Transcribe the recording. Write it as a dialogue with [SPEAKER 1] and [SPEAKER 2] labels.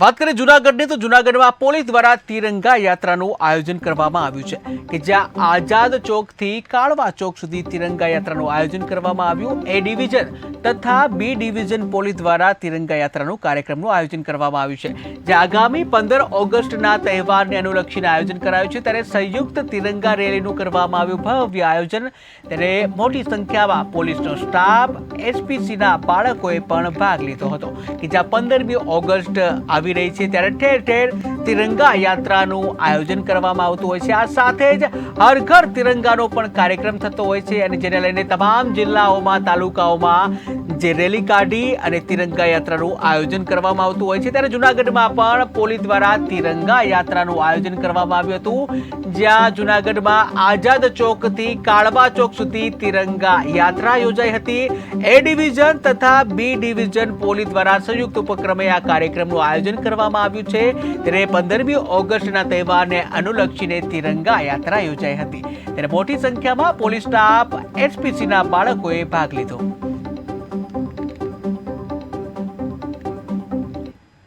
[SPEAKER 1] વાત કરીએ જુનાગઢની, તો જુનાગઢમાં પોલીસ દ્વારા તિરંગા યાત્રાનું આયોજન કરવામાં આવ્યું છે કે જ્યાં આઝાદ ચોકથી કાળવા ચોક સુધી તિરંગા યાત્રાનું આયોજન કરવામાં આવ્યું. એ ડિવિઝન તથા બી ડિવિઝન પોલીસ દ્વારા તિરંગા યાત્રાનું કાર્યક્રમનું આયોજન કરવામાં આવ્યું છે. જે આગામી પંદર ઓગસ્ટના તહેવારને અનુલક્ષીને આયોજન કરાયું છે. ત્યારે સંયુક્ત તિરંગા રેલીનું કરવામાં આવ્યું. ભવ્ય આયોજન. ત્યારે મોટી સંખ્યામાં પોલીસનો સ્ટાફ, એસપીસીના બાળકોએ પણ ભાગ લીધો હતો. કે જ્યાં પંદરમી ઓગસ્ટ આવી રહી છે ત્યારે ઠેર ઠેર તિરંગા યાત્રાનું આયોજન કરવામાં આવતું હોય છે. આ સાથે જ હર ઘર તિરંગાનો પણ કાર્યક્રમ થતો હોય છે અને જેને લઈને તમામ જિલ્લાઓમાં, તાલુકાઓમાં જે રેલી કાઢી અને તિરંગા યાત્રાનું આયોજન કરવામાં આવતું હોય છે. ત્યારે જુનાગઢમાં પણ પોલીસ દ્વારા તિરંગા યાત્રાનું આયોજન કરવામાં આવ્યું હતું. જ્યાં જુનાગઢમાં આઝાદ ચોકથી કાળબા ચોક સુધી તિરંગા યાત્રા યોજાઈ હતી. એ ડિવિઝન તથા બી ડિવિઝન પોલીસ દ્વારા સંયુક્ત ઉપક્રમે આ કાર્યક્રમનું આયોજન કરવામાં આવ્યું છે. ત્યારે પંદરમી ઓગસ્ટના તહેવારને અનુલક્ષીને તિરંગા યાત્રા યોજાઈ હતી. ત્યારે મોટી સંખ્યામાં પોલીસ સ્ટાફ, એસપીસીના બાળકોએ ભાગ લીધો.